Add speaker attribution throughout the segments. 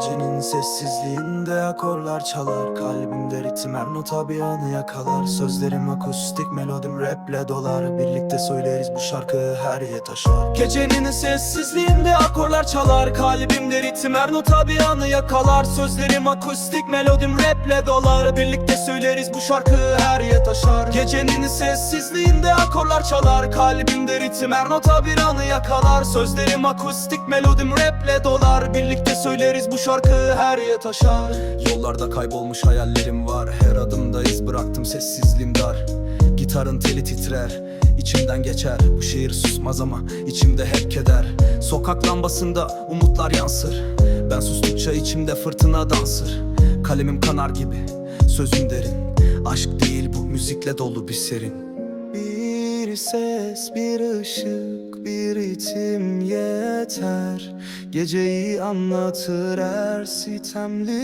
Speaker 1: Gecenin sessizliğinde akorlar çalar. Kalbimde ritim her nota bir anı yakalar. Sözlerim akustik melodim raple dolar. Birlikte söyleriz bu şarkıyı her yere taşar. Gecenin sessizliğinde akorlar çalar. Kalbimde ritim her nota bir anı yakalar. Sözlerim akustik melodim raple dolar. Birlikte söyleriz bu şarkıyı her yere taşar. Gecenin sessizliğinde akorlar çalar. Kalbimde ritim her nota bir anı yakalar. Sözlerim akustik melodim raple dolar. Birlikte söyleriz bu şarkı her yere taşar Yollarda kaybolmuş hayallerim var. Her adımda iz bıraktım sessizliğim dar. Gitarın teli titrer içimden geçer. Bu şehir susmaz ama içimde hep keder. Sokak lambasında umutlar yansır. Ben sustukça içimde fırtına dansır. Kalemim kanar gibi sözüm derin. Aşk değil bu müzikle dolu bir serin ses, bir ışık, bir ritim yeter. Geceyi anlatır her sitemli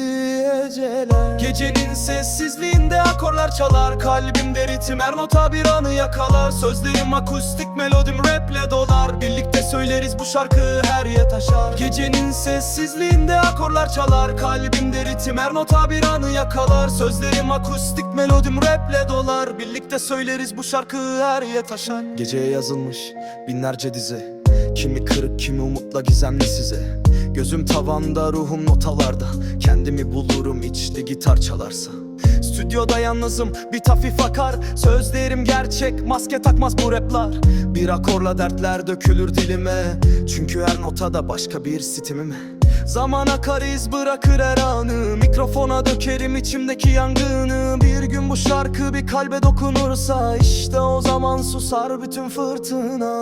Speaker 1: geceler. Gecenin sessizliğinde akorlar çalar Kalbimde ritim her nota bir anı yakalar. Sözlerim akustik melodim raple dolar. Birlikte söyleriz bu şarkı her yere taşar Gecenin sessizliğinde akorlar çalar Kalbimde ritim her nota bir anı yakalar. Sözlerim akustik melodim raple dolar. Birlikte söyleriz bu şarkı her yere taşar Geceye yazılmış binlerce dize. Kimi kırık kimi umutla gizemli size. Gözüm tavanda ruhum notalarda. Kendimi bulurum içli gitar çalarsa. Stüdyoda yalnızım bir hafif akar Sözlerim gerçek maske takmaz bu raplar. Bir akorla dertler dökülür dilime. Çünkü her notada başka bir sitimime Zaman akar iz bırakır her anı. Mikrofona dökerim içimdeki yangını. Bir gün bu şarkı bir kalbe dokunursa işte o zaman susar bütün fırtına